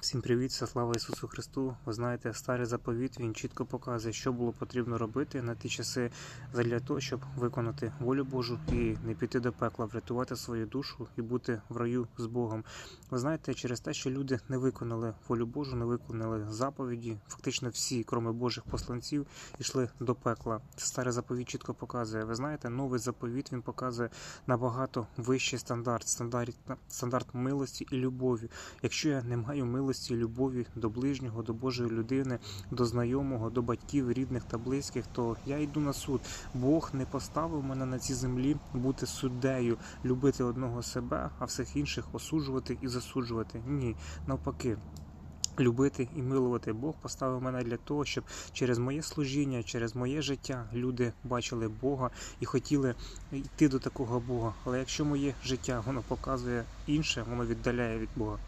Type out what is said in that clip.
Всім привіт, вся слава Ісусу Христу. Ви знаєте, старий заповіт він чітко показує, що було потрібно робити на ті часи для того, щоб виконати волю Божу і не піти до пекла, врятувати свою душу і бути в раю з Богом. Ви знаєте, через те, що люди не виконали волю Божу, не виконали заповіді, фактично всі, кроме Божих посланців, йшли до пекла. Старий заповіт чітко показує. Ви знаєте, новий заповіт він показує набагато вищий стандарт, стандарт, стандарт милості і любові. Якщо я не маю милості і любові до ближнього, до Божої людини, до знайомого, до батьків, рідних та близьких, то я йду на суд. Бог не поставив мене на цій землі бути суддею, любити одного себе, а всіх інших осуджувати і засуджувати. Ні, навпаки. Любити і милувати Бог поставив мене для того, щоб через моє служіння, через моє життя люди бачили Бога і хотіли йти до такого Бога. Але якщо моє життя воно показує інше, воно віддаляє від Бога.